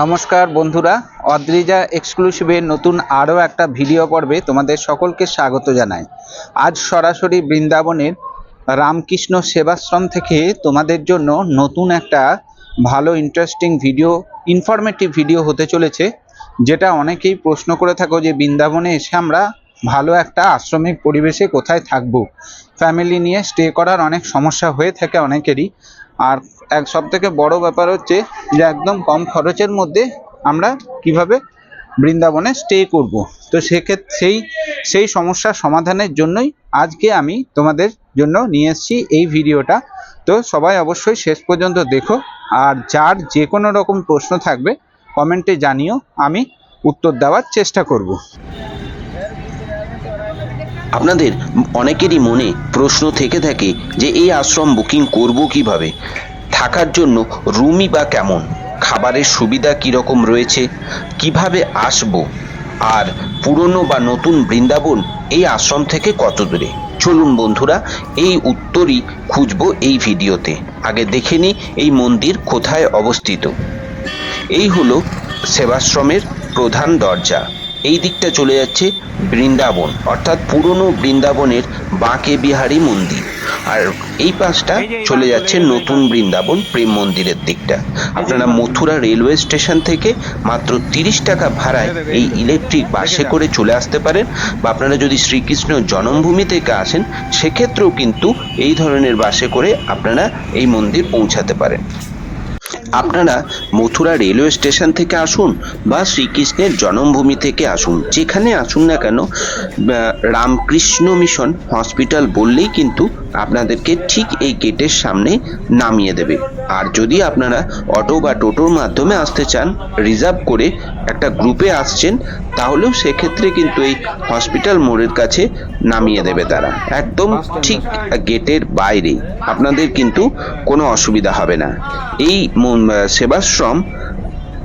নমস্কার বন্ধুরা, অদ্রিজা এক্সক্লুসিভের নতুন আরও একটা ভিডিও পর্বে তোমাদের সকলকে স্বাগত জানাই। আজ সরাসরি বৃন্দাবনের রামকৃষ্ণ সেবাশ্রম থেকে তোমাদের জন্য নতুন একটা ভালো ইন্টারেস্টিং ভিডিও ইনফরমেটিভ ভিডিও হতে চলেছে, যেটা অনেকেই প্রশ্ন করে থাকো যে বৃন্দাবনে এসে আমরা ভালো একটা আশ্রমিক পরিবেশে কোথায় থাকব। ফ্যামিলি নিয়ে স্টে করার অনেক সমস্যা হয়ে থাকে অনেকেরই আর এক সব থেকে বড় ব্যাপার হচ্ছে যে একদম কম খরচের মধ্যে আমরা কীভাবে বৃন্দাবনে স্টে করব। তো সেক্ষেত্রে সেই সেই সমস্যার সমাধানের জন্যই আজকে আমি তোমাদের জন্য নিয়ে এসেছি এই ভিডিওটা। তো সবাই অবশ্যই শেষ পর্যন্ত দেখো। আর যার যে কোনো রকম প্রশ্ন থাকবে কমেন্টে জানিও। আমি উত্তর দেওয়ার চেষ্টা করব। আপনাদের অনেকেরই মনে প্রশ্ন থেকে থাকে যে এই আশ্রম বুকিং করব কীভাবে? থাকার জন্য রুমই বা কেমন? খাবারের সুবিধা কীরকম রয়েছে? কীভাবে আসব? আর পুরনো বা নতুন বৃন্দাবন এই আশ্রম থেকে কত দূরে? চলুন বন্ধুরা, এই উত্তরই খুঁজবো এই ভিডিওতে। আগে দেখে নিই এই মন্দির কোথায় অবস্থিত। এই হলো সেবাশ্রমের প্রধান দরজা। এই দিকটা চলে যাচ্ছে বৃন্দাবন অর্থাৎ পুরনো বৃন্দাবনের বাঁকে বিহারী মন্দির। আর এই পাশটা চলে যাচ্ছে নতুন বৃন্দাবন প্রেম মন্দিরের দিকটা। আপনারা মথুরা রেলওয়ে স্টেশন থেকে মাত্র তিরিশ টাকা ভাড়ায় এই ইলেকট্রিক বাসে করে চলে আসতে পারেন বা আপনারা যদি শ্রীকৃষ্ণ জন্মভূমি থেকে আসেন সেক্ষেত্রেও কিন্তু এই ধরনের বাসে করে আপনারা এই মন্দির পৌঁছাতে পারেন। আপনারা মথুরা রেলওয়ে স্টেশন থেকে আসুন বা শ্রীকৃষ্ণের জন্মভূমি থেকে আসুন। যেখানে আসুন না কেন রামকৃষ্ণ মিশন হসপিটাল বললেই কিন্তু আপনাদেরকে ঠিক এই গেটের সামনে নামিয়ে দেবে। আর যদি আপনারা অটো বা টোটোর মাধ্যমে আসতে চান রিজার্ভ করে একটা গ্রুপে আসছেন তাহলেও সেক্ষেত্রে কিন্তু এই হসপিটাল মোড়ের কাছে নামিয়ে দেবে তারা। একদম ঠিক গেটের বাইরে। আপনাদের কিন্তু কোনো অসুবিধা হবে না। এই সেবাশ্রম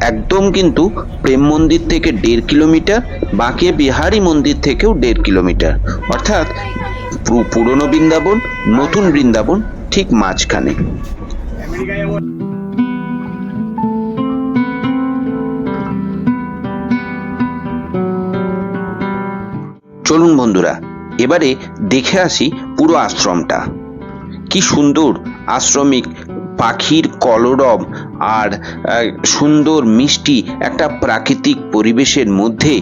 একদম কিন্তু প্রেম মন্দির থেকে দেড় কিলোমিটার বাঁকে বিহারি মন্দির থেকেও দেড় কিলোমিটার। অর্থাৎ পুরনো বৃন্দাবন, নতুন বৃন্দাবন, ঠিক মাঝখানে। চলুন বন্ধুরা, এবারে দেখে আসি পুরো আশ্রমটা। কি সুন্দর আশ্রমিক পাখির কলরব আর সুন্দর মিষ্টি একটা প্রাকৃতিক পরিবেশের মধ্যে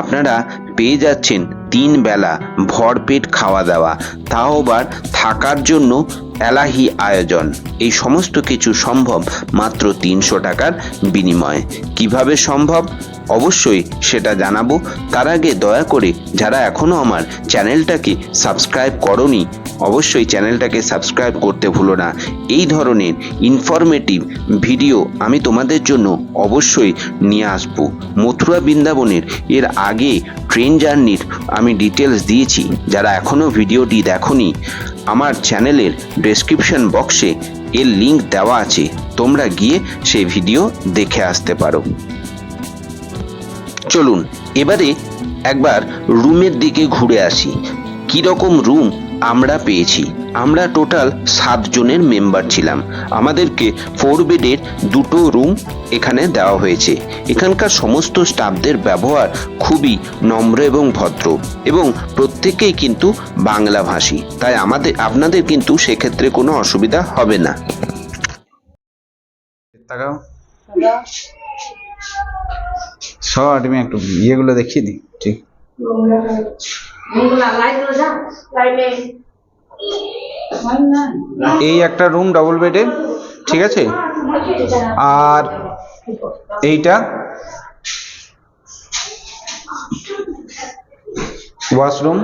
আপনারা পেয়ে যাচ্ছেন তিন বেলা ভরপেট খাওয়া দাওয়া, তাও আবার থাকার জন্য এলাহি আয়োজন। এই সমস্ত কিছু সম্ভব মাত্র তিনশো টাকার বিনিময়ে। কীভাবে সম্ভব? অবশ্যই সেটা জানাব। তার আগে দয়া করে যারা এখনও আমার চ্যানেলটাকে সাবস্ক্রাইব করনি, অবশ্যই চ্যানেলটাকে সাবস্ক্রাইব করতে ভুলো না। এই ধরনের ইনফরমেটিভ ভিডিও আমি তোমাদের জন্য অবশ্যই নিয়ে আসব। মথুরা বৃন্দাবনের এর আগে ট্রেন জার্নির আমি ডিটেলস দিয়েছি। যারা এখনও ভিডিওটি দেখনি, আমার চ্যানেলের ডেসক্রিপশন বক্সে এর লিংক দেওয়া আছে। তোমরা গিয়ে সেই ভিডিও দেখে আসতে পারো। চলুন এবারে একবার রুমের দিকে ঘুরে আসি। কীরকম রুম আমরা পেয়েছি? আমরা টোটাল সাতজনের মেম্বার ছিলাম। আমাদেরকে ফোর বেডের দুটো রুম এখানে দেওয়া হয়েছে। এখানকার সমস্ত স্টাফদের ব্যবহার খুবই নম্র এবং ভদ্র এবং প্রত্যেকেই কিন্তু বাংলা ভাষী তাই আমাদের আপনাদের কিন্তু সেক্ষেত্রে কোনো অসুবিধা হবে না। তাকাও। শর্ট আমি একটু ইয়েগুলো দেখিয়ে দিই ঠিক? এই একটা রুম ডবল বেডের ঠিক আছে? আর এইটা ওয়াশরুম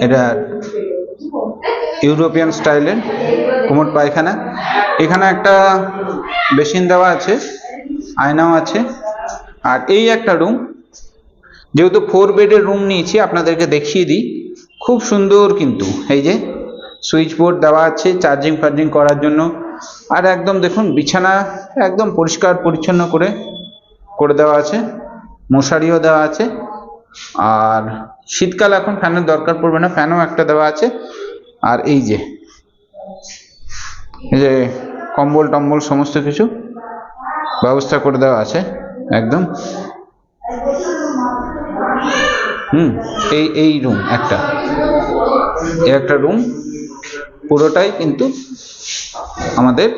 এটা ইউরোপিয়ান স্টাইলের কোমর পায়খানা। এখানে একটা বেসিন দেওয়া আছে, আয়নাও আছে। আর এই একটা রুম, যেহেতু ফোর বেডের রুম নিয়েছি, আপনাদেরকে দেখিয়ে দিই। খুব সুন্দর কিন্তু, এই যে সুইচ বোর্ড দেওয়া আছে, চার্জিং ফার্জিং করার জন্য। আর একদম দেখুন, বিছানা একদম পরিষ্কার পরিচ্ছন্ন করে করে দেওয়া আছে। মশারিও দেওয়া আছে। আর শীতকাল এখন ফ্যানের দরকার পড়বে না ফ্যানও একটা দেওয়া আছে। আর এই যে এই যে কম্বল টম্বল সমস্ত কিছু ব্যবস্থা করে দেওয়া আছে একদম। হুম এই এই রুম একটা। এই একটা রুম পুরোটাই কিন্তু আমাদের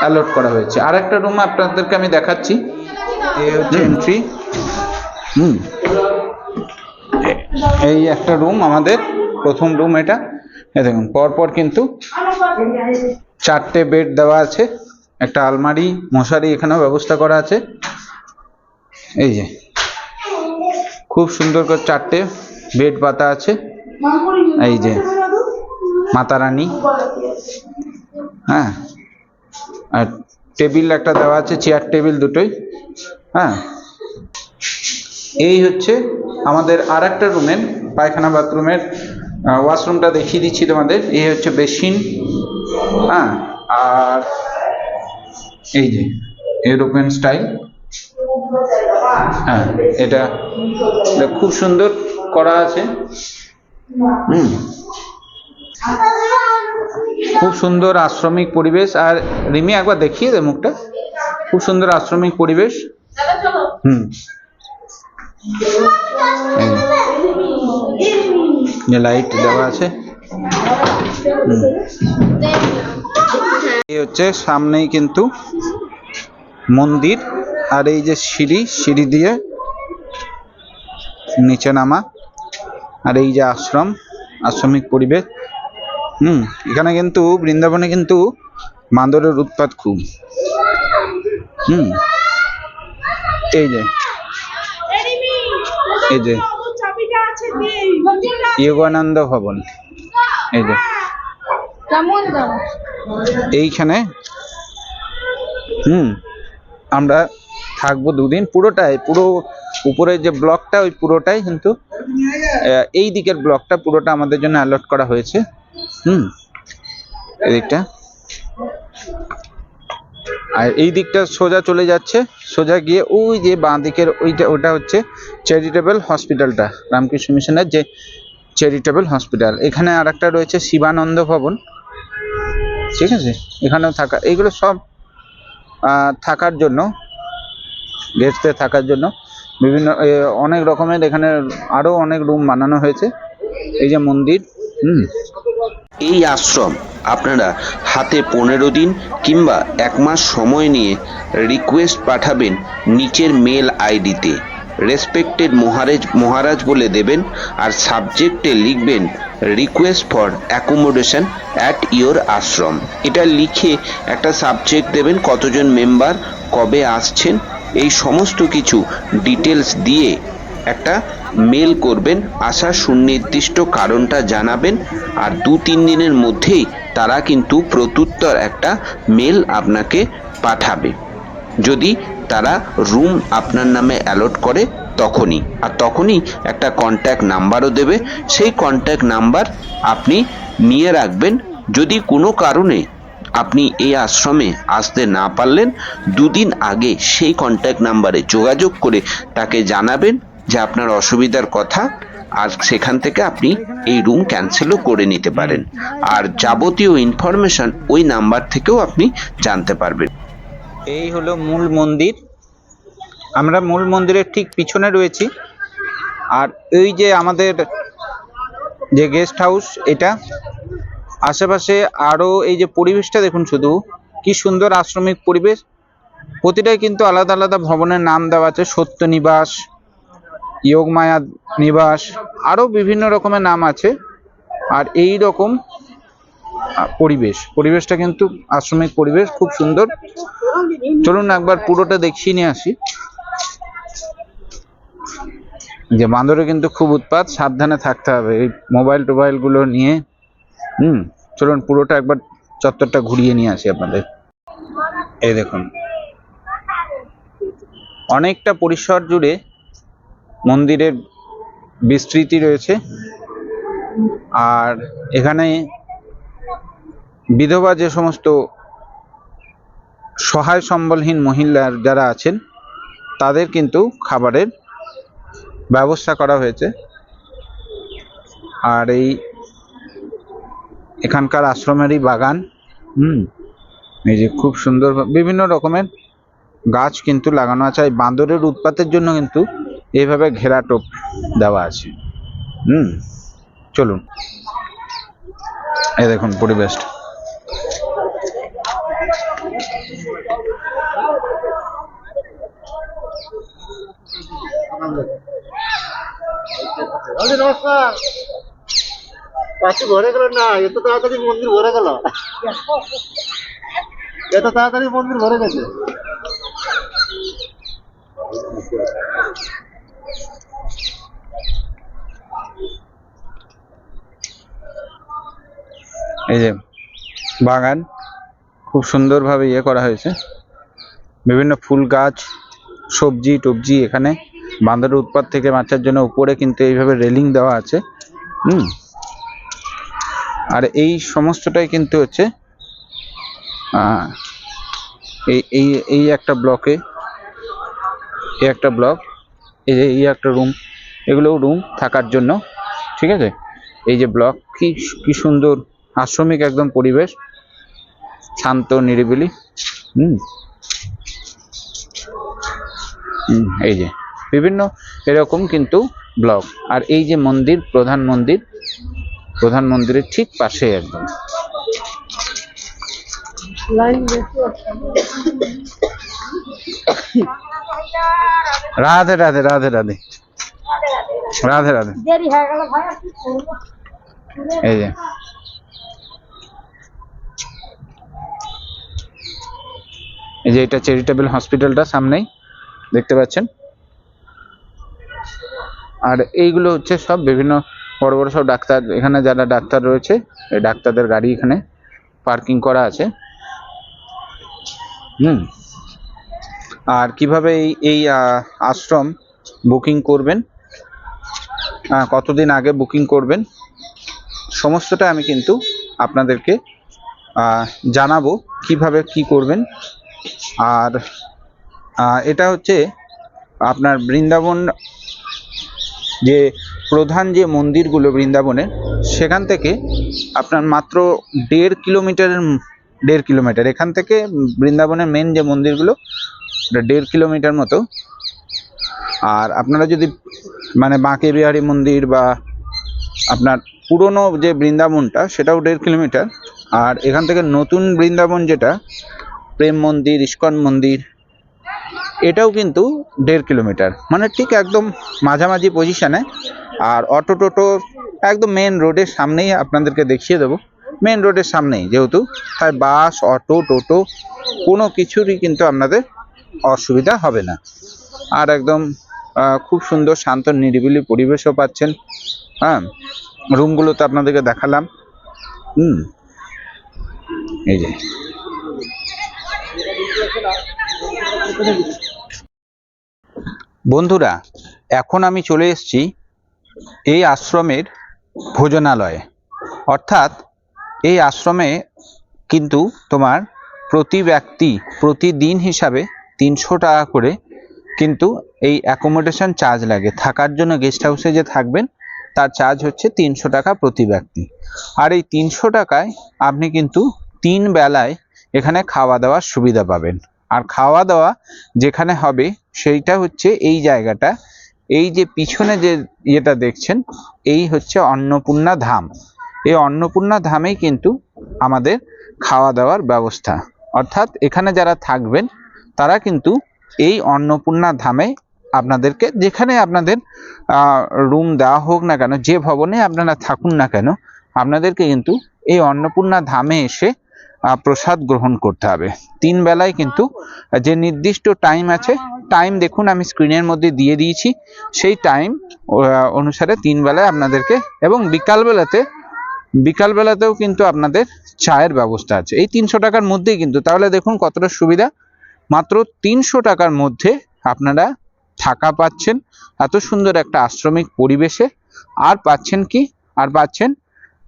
অ্যালট করা হয়েছে। আর একটা রুম আপনাদেরকে আমি দেখাচ্ছি। এই হচ্ছে এন্ট্রি হুম। এই একটা রুম আমাদের, প্রথম রুম এটা। দেখুন, পরপর কিন্তু চারটে বেড দেওয়া আছে, একটা আলমারি, মশারি এখানেও ব্যবস্থা করা আছে। এই যে, খুব সুন্দর করে চারটে বেড পাতা আছে। এই যে মাতা রানী হ্যাঁ আর টেবিল একটা দেওয়া আছে চেয়ার টেবিল দুটোই। হ্যাঁ এই হচ্ছে আমাদের আর একটা রুমের পায়খানা বাথরুমের ওয়াশরুমটা দেখিয়ে দিচ্ছি তোমাদের। এই হচ্ছে বেসিন হ্যাঁ? আর এই যে ইউরোপিয়ান স্টাইল। হ্যাঁ এটা খুব সুন্দর করা আছে। হুম। খুব সুন্দর আশ্রমিক পরিবেশ। আর রিমি, একবার দেখিয়ে দে মুখটা। খুব সুন্দর আশ্রমিক পরিবেশ। হুম। লাইট দেওয়া আছে। এই হচ্ছে সামনেই কিন্তু মন্দির আর এই যে সিঁড়ি সিঁড়ি দিয়ে নিচে নামা আর এই যে আশ্রম আশ্রমিক পরিবেশ হুম এখানে কিন্তু বৃন্দাবনে কিন্তু বাঁদরের উৎপাত খুব হুম এই যে। এই যে যোগানন্দ ভবন। এই যে। এইখানে, হুম, আমরা থাকব দুদিন। পুরোটাই, পুরো উপরের যে ব্লকটা, ওই পুরোটাই কিন্তু এই দিকের ব্লকটা পুরোটা আমাদের জন্য অ্যালট করা হয়েছে। হুম, এদিকটা। আর এই দিকটা সোজা চলে যাচ্ছে। সোজা গিয়ে ওই যে বাঁ দিকের ওইটা, ওটা হচ্ছে চ্যারিটেবল হসপিটালটা রামকৃষ্ণ মিশনের যে চ্যারিটেবল হসপিটাল এখানে আর একটা রয়েছে শিবানন্দ ভবন। ঠিক আছে? এখানেও থাকা এইগুলো সব থাকার জন্য গেস্টদের থাকার জন্য বিভিন্ন অনেক রকমের এখানে আরও অনেক রুম বানানো হয়েছে। এই যে মন্দির, হুম। এই আশ্রম আপনারা হাতে পনেরো দিন কিংবা এক মাস সময় নিয়ে রিকোয়েস্ট পাঠাবেন নিচের মেল আইডিতে। রেসপেক্টেড মহারাজ মহারাজ বলে দেবেন আর সাবজেক্টে লিখবেন request for accommodation at your ashram. এটা লিখে একটা সাবজেক্ট দেবেন কতজন মেম্বার কবে আসছেন, এই সমস্ত কিছু ডিটেলস দিয়ে একটা মেল করবেন আসার সুনির্দিষ্ট কারণটা জানাবেন, আর দু তিন দিনের মধ্যেই তারা কিন্তু প্রত্যুত্তর একটা মেল আপনাকে পাঠাবে। যদি তারা রুম আপনার নামে অ্যালট করে, তখনই। আর তখনই একটা কন্ট্যাক্ট নাম্বারও দেবে। সেই কন্ট্যাক্ট নাম্বার আপনি নিয়ে রাখবেন। যদি কোনো কারণে আপনি এই আশ্রমে আসতে না পারলেন, দুদিন আগে সেই কন্ট্যাক্ট নাম্বারে যোগাযোগ করে তাকে জানাবেন। যে আপনার অসুবিধার কথা, আর সেখান থেকে আপনি এই রুম ক্যান্সেলও করে নিতে পারেন। আর যাবতীয় ইনফরমেশন ওই নাম্বার থেকেও আপনি জানতে পারবেন। এই হলো মূল মন্দির। আমরা মূল মন্দিরের ঠিক পিছনে রয়েছি। আর এই যে আমাদের যে গেস্ট হাউস এটা আশেপাশে আরও এই যে পরিবেশটা দেখুন শুধু, কি সুন্দর আশ্রমিক পরিবেশ। প্রতিটাই কিন্তু আলাদা আলাদা ভবনের নাম দেওয়া আছে সত্য নিবাস যোগমায়া নিবাস, আরও বিভিন্ন রকমের নাম আছে। আর এই রকম পরিবেশ। পরিবেশটা কিন্তু আশ্রমিক পরিবেশ, খুব সুন্দর। চলুন একবার পুরোটা দেখিয়ে নিয়ে আসি। যে বাঁদরে কিন্তু খুব উৎপাত, সাবধানে থাকতে হবে। এই মোবাইল টোবাইলগুলো নিয়ে, হুম, চলুন পুরোটা একবার চত্বরটা ঘুরিয়ে নিয়ে আসি আপনাদের। এই দেখুন। অনেকটা পরিসর জুড়ে মন্দিরের বিস্তৃতি রয়েছে। আর এখানে বিধবা যে সমস্ত সহায় সম্বলহীন মহিলার যারা আছেন, তাদের কিন্তু খাবারের ব্যবস্থা করা হয়েছে। আর এই এখানকার আশ্রমেরই বাগান, হুম, এই যে খুব সুন্দর বিভিন্ন রকমের গাছ কিন্তু লাগানো আছে। এই বাঁদরের উৎপাতের জন্য কিন্তু এইভাবে ঘেরা টোপ দেওয়া আছে। হুম? চলুন। এই দেখুন পরিবেশটা। আরে নমস্কার। পাশে ভরে গেল না? এত তাড়াতাড়ি মন্দির ভরে গেল? এত তাড়াতাড়ি মন্দির ভরে গেছে? এই যে বাগান, খুব সুন্দরভাবে ইয়ে করা হয়েছে। বিভিন্ন ফুল গাছ, সবজি টবজি এখানে। বাঁদরের উৎপাত থেকে বাঁচার জন্য উপরে কিন্তু এইভাবে রেলিং দেওয়া আছে। হুম। আর এই সমস্তটাই কিন্তু হচ্ছে এই এই এই একটা ব্লকে, এই একটা ব্লক এই যে, এই একটা রুম এগুলোও রুম থাকার জন্য, ঠিক আছে? এই যে ব্লক কি কি সুন্দর, আশ্রমিক একদম পরিবেশ, শান্ত, নিরিবিলি, হুম? এই যে, বিভিন্ন এরকম কিন্তু ব্লক আর এই যে মন্দির, প্রধান মন্দির, প্রধান মন্দিরের ঠিক পাশে একদম। লাইন রাধে রাধে রাধে রাধে। রাধে রাধে। হয়ে এই যে। এই যে এটা চ্যারিটেবল হসপিটালটা সামনেই দেখতে পাচ্ছেন? আর এইগুলো হচ্ছে সব বিভিন্ন বড় বড় সব ডাক্তার এখানে যারা ডাক্তার রয়েছে এই ডাক্তারদের গাড়ি এখানে পার্কিং করা আছে। হুম। আর কীভাবে এই আশ্রম বুকিং করবেন? কতদিন আগে বুকিং করবেন? সমস্তটা আমি কিন্তু আপনাদেরকে জানাব কীভাবে কি করবেন। আর এটা হচ্ছে আপনার বৃন্দাবন যে প্রধান যে মন্দিরগুলো বৃন্দাবনের সেখান থেকে আপনার মাত্র দেড় কিলোমিটারের, দেড় কিলোমিটার, এখান থেকে বৃন্দাবনের মেন যে মন্দিরগুলো ওটা দেড় কিলোমিটার মতো। আর আপনারা যদি মানে বাঁকে বিহারী মন্দির বা আপনার পুরনো যে বৃন্দাবনটা, সেটাও দেড় কিলোমিটার। আর এখান থেকে নতুন বৃন্দাবন যেটা, প্রেম মন্দির, ইস্কন মন্দির, এটাও কিন্তু দেড় কিলোমিটার। মানে ঠিক একদম মাঝামাঝি পজিশানে আর অটো টোটো একদম মেন রোডের সামনেই আপনাদেরকে দেখিয়ে দেবো। মেন রোডের সামনেই যেহেতু, তাই বাস অটো, টোটো, কোনো কিছুরই কিন্তু আপনাদের অসুবিধা হবে না। আর একদম খুব সুন্দর, শান্ত, নিরিবিলি পরিবেশও পাচ্ছেন। হ্যাঁ রুমগুলো তো আপনাদেরকে দেখালাম। হুম, এই যে। বন্ধুরা, এখন আমি চলে এসেছি এই আশ্রমের ভোজনালয়ে। অর্থাৎ, এই আশ্রমে কিন্তু তোমার প্রতি ব্যক্তি, প্রতিদিন হিসাবে তিনশো টাকা করে কিন্তু এই অ্যাকোমোডেশন চার্জ লাগে। থাকার জন্য গেস্ট হাউসে যে থাকবেন, তার চার্জ হচ্ছে তিনশো টাকা প্রতি ব্যক্তি। আর এই তিনশো টাকায় আপনি কিন্তু তিন বেলায় এখানে খাওয়া দাওয়ার সুবিধা পাবেন। আর খাওয়া দাওয়া যেখানে হবে, সেইটা হচ্ছে এই জায়গাটা। এই যে পিছনে যে ইয়েটা দেখছেন, এই হচ্ছে অন্নপূর্ণা ধাম। এই অন্নপূর্ণা ধামেই কিন্তু আমাদের খাওয়া দাওয়ার ব্যবস্থা। অর্থাৎ এখানে যারা থাকবেন তারা কিন্তু এই অন্নপূর্ণা ধামে আপনাদেরকে যেখানে আপনাদের রুম দেওয়া হোক না কেন, যে ভবনে আপনারা থাকুন না কেন, আপনাদেরকে কিন্তু এই অন্নপূর্ণা ধামে এসে প্রসাদ গ্রহণ করতে হবে। তিন বেলায় কিন্তু যে নির্দিষ্ট টাইম আছে টাইম দেখুন আমি স্ক্রিনের মধ্যে দিয়ে দিয়েছি। সেই টাইম অনুসারে তিন বেলায় আপনাদেরকে এবং বিকালবেলাতে, বিকালবেলাতেও কিন্তু আপনাদের চায়ের ব্যবস্থা আছে। এই তিনশো টাকার মধ্যেই কিন্তু, তাহলে দেখুন কতটা সুবিধা। মাত্র তিনশো টাকার মধ্যে আপনারা থাকা পাচ্ছেন। এত সুন্দর একটা আশ্রমিক পরিবেশে। আর পাচ্ছেন কি? আর পাচ্ছেন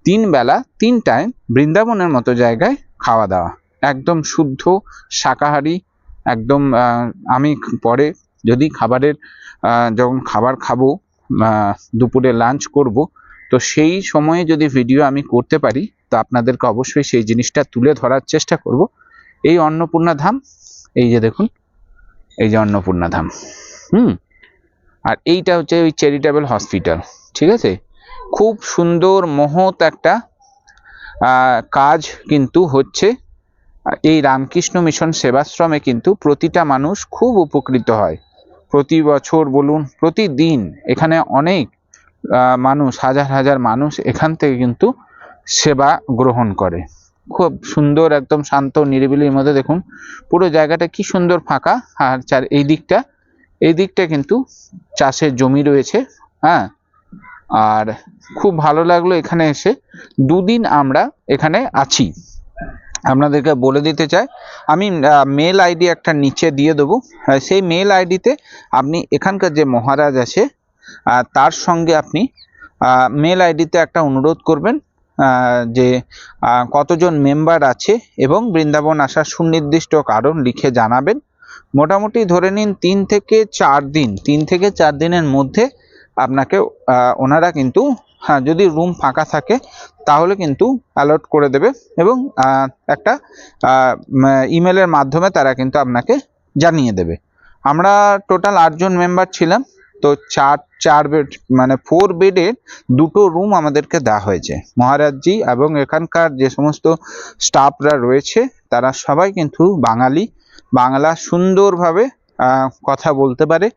তিন বেলা, তিন টাইম বৃন্দাবনের মতো জায়গায় খাওয়া দাওয়া। একদম শুদ্ধ শাকাহারি, একদম আমি পরে যদি খাবারের যখন খাবার খাব দুপুরে লাঞ্চ করব, তো সেই সময়ে যদি ভিডিও আমি করতে পারি, তো আপনাদেরকে অবশ্যই সেই জিনিসটা তুলে ধরার চেষ্টা করব। এই অন্নপূর্ণা ধাম এই যে দেখুন, এই যে অন্নপূর্ণা ধাম। হুম? আর এইটা হচ্ছে ওই চ্যারিটেবল হসপিটাল ঠিক আছে? খুব সুন্দর, মহৎ একটা কাজ কিন্তু হচ্ছে। এই রামকৃষ্ণ মিশন সেবাশ্রমে কিন্তু প্রতিটা মানুষ খুব উপকৃত হয়। প্রতি বছর বলুন, প্রতিদিন এখানে অনেক মানুষ, হাজার হাজার মানুষ এখান থেকে কিন্তু সেবা গ্রহণ করে। খুব সুন্দর, একদম শান্ত, নিরিবিলির মধ্যে দেখুন। পুরো জায়গাটা কি সুন্দর ফাঁকা। আর চার, এই দিকটা এই দিকটা কিন্তু চাষের জমি রয়েছে হ্যাঁ? আর খুব ভালো লাগল এখানে এসে। দুদিন আমরা এখানে আছি। আপনাদেরকে বলে দিতে চাই, আমি মেল আইডি একটা নিচে দিয়ে দেবো। সেই মেল আইডিতে আপনি, এখানকার যে মহারাজ আছে তার সঙ্গে আপনি মেল আইডিতে একটা অনুরোধ করবেন। যে কতজন মেম্বার আছে এবং বৃন্দাবন আসার সুনির্দিষ্ট কারণ লিখে জানাবেন। মোটামুটি ধরে নিন তিন থেকে চার দিন, তিন থেকে চার দিনের মধ্যে আপনাকে ওনারা কিন্তু হ্যাঁ যদি রুম ফাঁকা থাকে তাহলে কিন্তু অ্যালট করে দেবে এবং একটা ইমেলের মাধ্যমে তারা কিন্তু আপনাকে জানিয়ে দেবে। আমরা টোটাল আটজন মেম্বার ছিলাম। তো চার চার বেড মানে ফোর বেডের দুটো রুম আমাদেরকে দেওয়া হয়েছে। মহারাজজি এবং এখানকার যে সমস্ত স্টাফরা রয়েছে, তারা সবাই কিন্তু বাঙালি। বাংলা সুন্দরভাবে কথা বলতে পারে।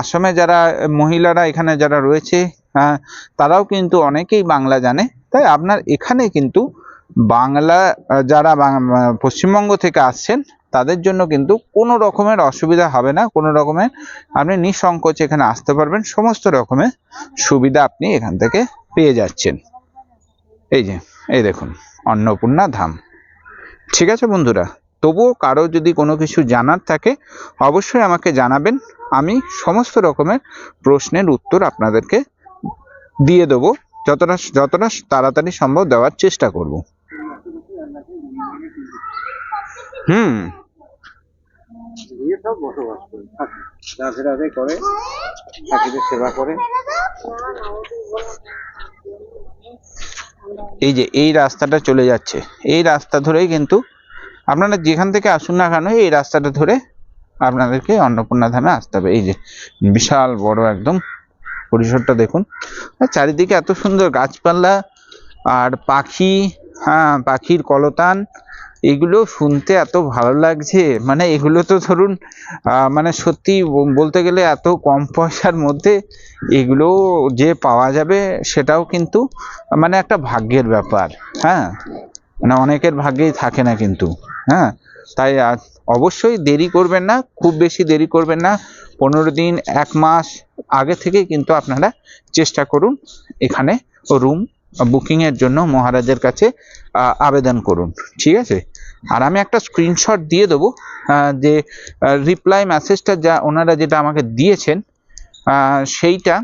আসামে যারা মহিলারা এখানে যারা রয়েছে তারাও কিন্তু অনেকেই বাংলা জানে। তাই আপনার এখানে কিন্তু বাংলা যারা পশ্চিমবঙ্গ থেকে আসছেন তাদের জন্য কিন্তু কোনো রকমের অসুবিধা হবে না, কোনো রকমের আপনি নিঃসংকোচ এখানে আসতে পারবেন, সমস্ত রকমের সুবিধা আপনি এখান থেকে পেয়ে যাচ্ছেন। এই যে, এই দেখুন, অন্নপূর্ণা ধাম। ঠিক আছে বন্ধুরা, তবুও কারও যদি কোনো কিছু জানার থাকে, অবশ্যই আমাকে জানাবেন, আমি সমস্ত রকমের প্রশ্নের উত্তর আপনাদেরকে দিয়ে দেবো, যতটা যতটা তাড়াতাড়ি সম্ভব দেওয়ার চেষ্টা করব। হুম দিয়ে সব বসবাস করে। থাকে রাধে রাধে করে ঠাকুরের সেবা করে। এই যে, এই রাস্তাটা চলে যাচ্ছে। এই রাস্তা ধরেই কিন্তু আপনারা যেখান থেকে আসুন না কেন, এই রাস্তাটা ধরে আপনাদেরকে অন্নপূর্ণা ধামে আসতে হবে। এই যে, বিশাল বড় একদম পরিসরটা দেখুন। চারিদিকে এত সুন্দর গাছপালা আর পাখি হ্যাঁ পাখির কলতান। এগুলো শুনতে এত ভালো লাগছে। মানে এগুলো তো ধরুন মানে সত্যি বলতে গেলে এত কম পয়সার মধ্যে এগুলো যে পাওয়া যাবে সেটাও কিন্তু মানে একটা ভাগ্যের ব্যাপার হ্যাঁ? মানে অনেকের ভাগ্যেই থাকে না কিন্তু হ্যাঁ? তাই অবশ্যই দেরি করবেন না, খুব বেশি দেরি করবেন না। পনেরো দিন, এক মাস আগে থেকেই কিন্তু আপনারা চেষ্টা করুন এখানে রুম বুকিংয়ের জন্য মহারাজের কাছে আবেদন করুন, ঠিক আছে? আর আমি একটা স্ক্রিনশট দিয়ে দেবো যে রিপ্লাই মেসেজটা যা ওনারা যেটা আমাকে দিয়েছেন সেইটা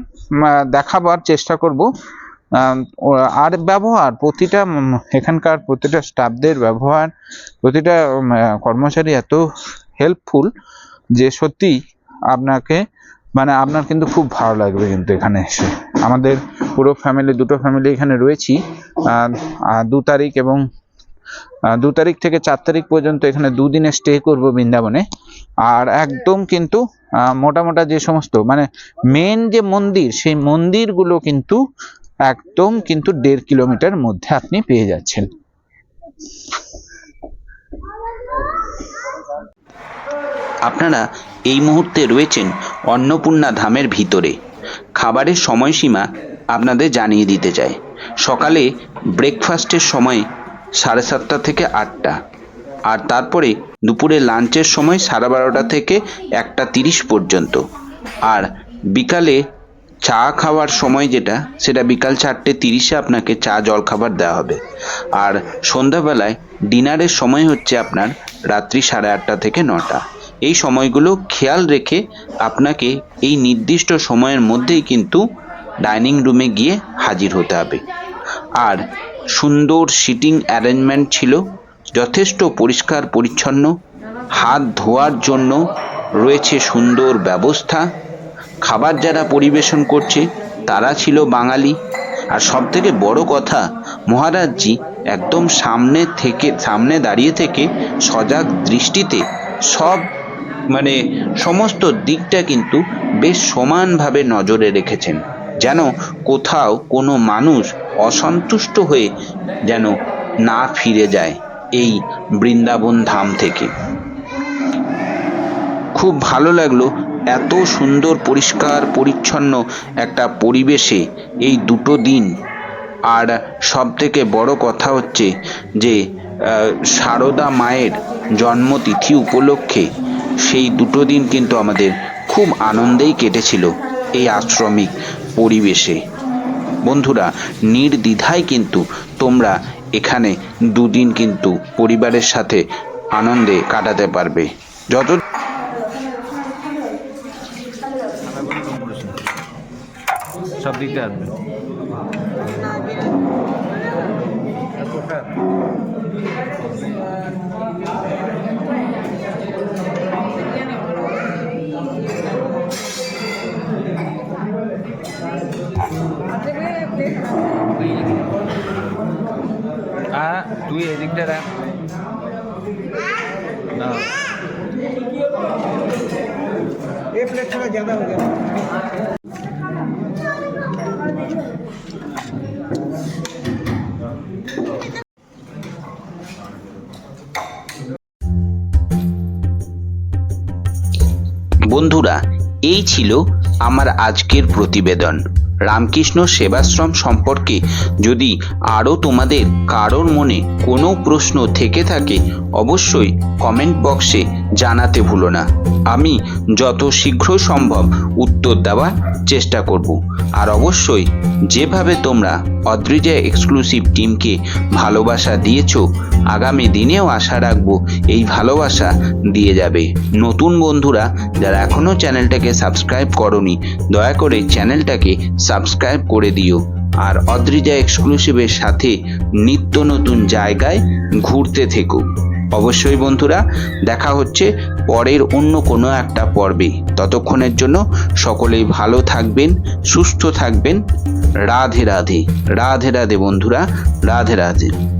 দেখাবার চেষ্টা করব। আর ব্যবহার, প্রতিটা এখানকার প্রতিটা স্টাফদের ব্যবহার, প্রতিটা কর্মচারী এত হেল্পফুল যে সত্যি আপনাকে মানে আপনার কিন্তু খুব ভালো লাগবে কিন্তু এখানে এসে। আমাদের পুরো ফ্যামিলি দুটো ফ্যামিলি এখানে রয়েছি দু তারিখ এবং দু তারিখ থেকে চার তারিখ পর্যন্ত এখানে দুদিনে স্টে করব বৃন্দাবনে। আর একদম কিন্তু আহ, মোটা মোটা যে সমস্ত মানে মেন যে মন্দির সেই মন্দিরগুলো কিন্তু একদম কিন্তু দেড় কিলোমিটার মধ্যে আপনি পেয়ে যাচ্ছেন। আপনারা এই মুহূর্তে রয়েছেন অন্নপূর্ণা ধামের ভিতরে। খাবারের সময়সীমা আপনাদের জানিয়ে দিতে চাই। সকালে ব্রেকফাস্টের সময় সাড়ে সাতটা থেকে আটটা। আর তারপরে দুপুরে লাঞ্চের সময় সাড়ে বারোটা থেকে একটা তিরিশ পর্যন্ত। আর বিকালে চা খাওয়ার সময় যেটা, সেটা বিকাল চারটে তিরিশে আপনাকে চা, জল খাবার দেওয়া হবে। আর সন্ধ্যাবেলায় ডিনারের সময় হচ্ছে আপনার রাত্রি সাড়ে আটটা থেকে নটা। এই সময়গুলো খেয়াল রেখে আপনাকে এই নির্দিষ্ট সময়ের মধ্যেই কিন্তু ডাইনিং রুমে গিয়ে হাজির হতে হবে। আর সুন্দর সিটিং অ্যারেঞ্জমেন্ট ছিল, যথেষ্ট পরিষ্কার পরিচ্ছন্ন, হাত ধোয়ার জন্য রয়েছে সুন্দর ব্যবস্থা, খাবার যারা পরিবেশন করছে তারা ছিল বাঙালি। আর সব থেকে বড় কথা, মহারাজজি একদম সামনে থেকে, সামনে দাঁড়িয়ে থেকে সজাগ দৃষ্টিতে সব মানে সমস্ত দিকটা কিন্তু বেশ সমানভাবে নজরে রেখেছেন। যেন কোথাও কোনো মানুষ অসন্তুষ্ট হয়ে যেন না ফিরে যায় এই বৃন্দাবন ধাম থেকে। খুব ভালো লাগল এত সুন্দর, পরিষ্কার, পরিচ্ছন্ন একটা পরিবেশে এই দুটো দিন। আর সব থেকে বড় কথা হচ্ছে যে সারদা মায়ের জন্মতিথি উপলক্ষে সেই দুটো দিন কিন্তু আমাদের খুব আনন্দেই কেটেছিল এই আশ্রমিক পরিবেশে। বন্ধুরা, নির্দ্বিধায় কিন্তু তোমরা এখানে দুদিন কিন্তু পরিবারের সাথে আনন্দে কাটাতে পারবে। যত সব দিকটা আসবে। হ্যাঁ তুই এদিকটা রাখ না। বন্ধুরা এই ছিল আমার আজকের প্রতিবেদন। রামকৃষ্ণ সেবাশ্রম সম্পর্কে যদি আরও তোমাদের কারোর মনে কোনো প্রশ্ন থেকে থাকে অবশ্যই কমেন্ট বক্সে জানাতে ভুলো না। আমি যত শীঘ্র সম্ভব উত্তর দেওয়ার চেষ্টা করব। আর অবশ্যই যেভাবে তোমরা অদ্রিজা এক্সক্লুসিভ টিমকে ভালোবাসা দিয়েছ, আগামী দিনেও আশা রাখব এই ভালোবাসা দিয়ে যাবে। নতুন বন্ধুরা, যারা এখনও চ্যানেলটাকে সাবস্ক্রাইব করনি, দয়া করে চ্যানেলটাকে সাবস্ক্রাইব করে দিও। আর অদ্রিজা এক্সক্লুসিভের সাথে নিত্য নতুন জায়গায় ঘুরতে থেকো। অবশ্যই বন্ধুরা, দেখা হচ্ছে পরের অন্য কোনো একটা পর্বে। ততক্ষণের জন্য সকলেই ভালো থাকবেন, সুস্থ থাকবেন। রাধে রাধে রাধে রাধে বন্ধুরা, রাধে রাধে।